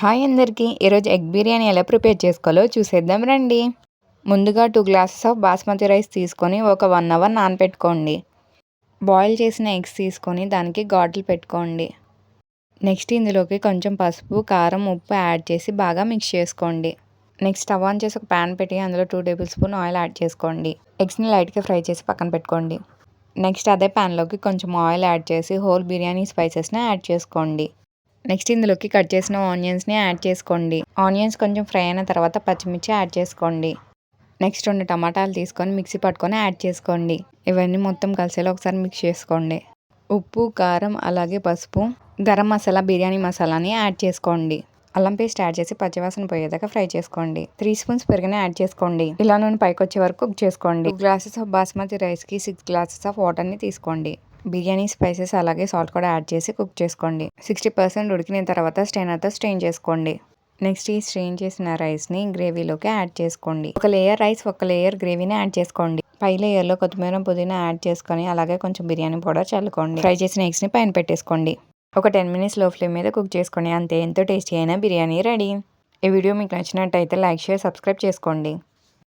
Hi అందరికీ ఈరోజు egg biryani ఎలా ప్రిపేర్ చేసుకోవాలో చూసేద్దాం రండి. ముందుగా two glasses of basmati rice తీసుకొని ఒక వన్ అవర్ నానపెట్టుకోండి. బాయిల్ చేసిన ఎగ్స్ తీసుకొని దానికి ఘాట్లు పెట్టుకోండి. నెక్స్ట్ ఇందులోకి కొంచెం పసుపు కారం ఉప్పు యాడ్ చేసి బాగా మిక్స్ చేసుకోండి. నెక్స్ట్ స్టవ్ ఆన్ చేసి ఒక ప్యాన్ పెట్టి అందులో two tablespoon oil add చేసుకోండి. ఎగ్స్ని లైట్గా ఫ్రై చేసి పక్కన పెట్టుకోండి. నెక్స్ట్ అదే ప్యాన్లోకి కొంచెం ఆయిల్ యాడ్ చేసి హోల్ బిర్యానీ స్పైసెస్ని యాడ్ చేసుకోండి. నెక్స్ట్ ఇందులోకి కట్ చేసిన ఆనియన్స్ని యాడ్ చేసుకోండి. ఆనియన్స్ కొంచెం ఫ్రై అయిన తర్వాత పచ్చిమిర్చి యాడ్ చేసుకోండి. నెక్స్ట్ రెండు టమాటాలు తీసుకొని మిక్సీ పట్టుకొని యాడ్ చేసుకోండి. ఇవన్నీ మొత్తం కలిసేలా ఒకసారి మిక్స్ చేసుకోండి. ఉప్పు కారం అలాగే పసుపు గరం మసాలా బిర్యానీ మసాలాని యాడ్ చేసుకోండి. అల్లం పేస్ట్ యాడ్ చేసి పచ్చివాసన పోయేదాకా ఫ్రై చేసుకోండి. త్రీ స్పూన్స్ పెరుగుని యాడ్ చేసుకోండి. ఇలా నూనె పైకి వచ్చే వరకు కుక్ చేసుకోండి. గ్లాసెస్ ఆఫ్ బాస్మతి రైస్కి సిక్స్ గ్లాసెస్ ఆఫ్ వాటర్ని తీసుకోండి. బిర్యానీ స్పైసెస్ అలాగే సాల్ట్ కూడా యాడ్ చేసి కుక్ చేసుకోండి. సిక్స్టీ పర్సెంట్ ఉడికిన తర్వాత స్టెయినర్తో స్ట్రెయిన్ చేసుకోండి. నెక్స్ట్ ఈ స్ట్రెయిన్ చేసిన రైస్ని గ్రేవీలోకి యాడ్ చేసుకోండి. ఒక లేయర్ రైస్ ఒక లేయర్ గ్రేవీని యాడ్ చేసుకోండి. పై లేయర్లో కొత్తిమీర పుదీనా యాడ్ చేసుకొని అలాగే కొంచెం బిర్యానీ పౌడర్ చల్లుకోండి. ఫ్రై చేసిన ఎగ్స్ని పైన పెట్టేసుకోండి. ఒక టెన్ మినిట్స్లో ఫ్లేమ్ మీద కుక్ చేసుకోండి అంతే ఎంతో టేస్టీ అయిన బిర్యానీ రెడీ. ఈ వీడియో మీకు నచ్చినట్టయితే లైక్ షేర్ సబ్స్క్రైబ్ చేసుకోండి.